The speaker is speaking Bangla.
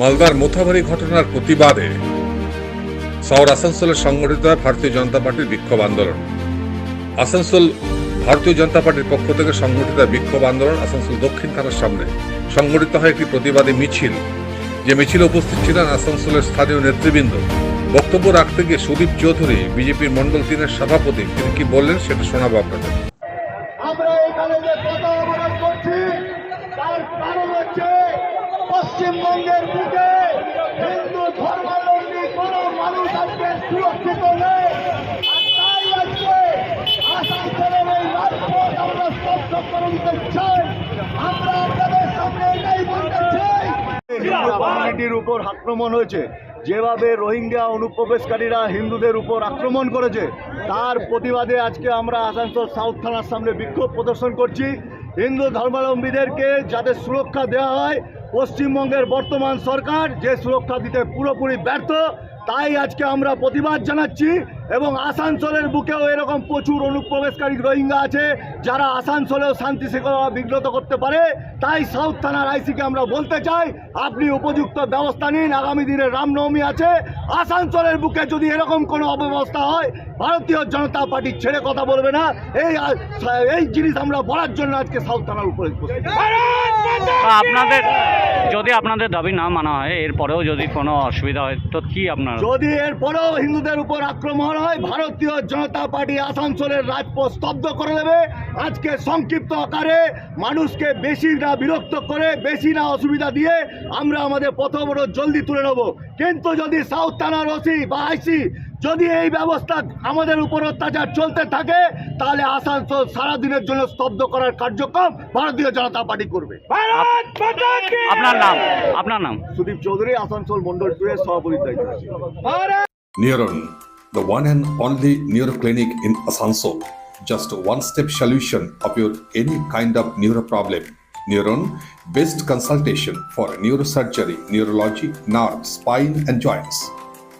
মালদার মোথাবাড়ি ঘটনার প্রতিবাদে শহর আসানসোলে সংগঠিত হয় ভারতীয় জনতা পার্টির বিক্ষোভ আন্দোলন। আসানসোল ভারতীয় জনতা পার্টির পক্ষ থেকে সংগঠিত বিক্ষোভ আন্দোলন আসানসোল দক্ষিণ থানার সামনে। সংগঠিত হয় একটি প্রতিবাদী মিছিল। যে মিছিলে উপস্থিত ছিলেন আসানসোলের স্থানীয় নেতৃবৃন্দ। বক্তব্য রাখতে গিয়ে সুদীপ চৌধুরী, বিজেপির মন্ডল তিনের সভাপতি, তিনি কি বললেন সেটা শোনাবো আপনাদের। আমরা এখানে যে অবরোধ করছি, তার কারণ হচ্ছে পশ্চিমবঙ্গের বুকে হিন্দু ধর্মাবলম্বী কোন মানুষ আজকে সুরক্ষিত নেই। তাই আজকে আসানসোলের এই রাজপথ আমরা স্তব্ধ করে দিতে চাই। আমরা আপনাদের সামনে এটাই বলতে চাই। কমিউনিটির উপর আক্রমণ হয়েছে। যেভাবে রোহিঙ্গা অনুপ্রবেশকারীরা হিন্দুদের উপর আক্রমণ করেছে, তার প্রতিবাদে আজকে আমরা আসানসোল সাউথ থানার সামনে বিক্ষোভ প্রদর্শন করছি। হিন্দু ধর্মাবলম্বীদেরকে যাতে সুরক্ষা দেওয়া হয় পশ্চিমবঙ্গের বর্তমান সরকার যে সুরক্ষা দিতে পুরোপুরি ব্যর্থ, তাই আজকে আমরা প্রতিবাদ জানাচ্ছি এবং আসানসোলের বুকেও এরকম প্রচুর অনুপ্রবেশকারী রোহিঙ্গা আছে যারা আসানসোলেও শান্তি শৃঙ্খলা বিঘ্নত করতে পারে। তাই সাউথ থানার আইসিকে আমরা বলতে চাই, আপনি উপযুক্ত ব্যবস্থা নিন, আগামী দিনে রামনবমী আছে। আসানসোলের বুকে যদি এরকম কোনো অব্যবস্থা হয়, ভারতীয় জনতা পার্টি ছেড়ে কথা বলবে না। এই এই জিনিস আমরা বলার জন্য আজকে সাউথ থানার উপরে আপনাদের যদি আপনাদের দাবি না মানা হয়, এরপরেও যদি কোনো অসুবিধা হয়, তো কি আপনার? যদি এরপরেও হিন্দুদের উপর আক্রমণ হয়, ভারতীয় জনতা পার্টি আসানসোলের রাজপথ স্তব্ধ করে দেবে। আজকে সংক্ষিপ্ত আকারে মানুষকে বেশি না বিরক্ত করে, বেশি না অসুবিধা দিয়ে আমরা আমাদের প্রথম জলদি তুলে নেব। কিন্তু যদি সাউথ থানার ওসি বা আইসি যদি এই ব্যবস্থা আমাদের উপর অত্যাচার চলতে থাকে তাহলে আসানসোল সারাদিনের জন্য স্তব্ধ করার কার্যক্রম ভারতীয় জনতা পার্টি করবে আপনার নাম আপনার নাম সুদীপ চৌধুরী আসানসোল মন্ডল টুয়ের সভাপতির দায়িত্ব the one and only neuro clinic in Asansol. Just one step solution of your any kind of neuro problem. Neuron, best consultation for neurosurgery, neurology, nerve, spine and joints.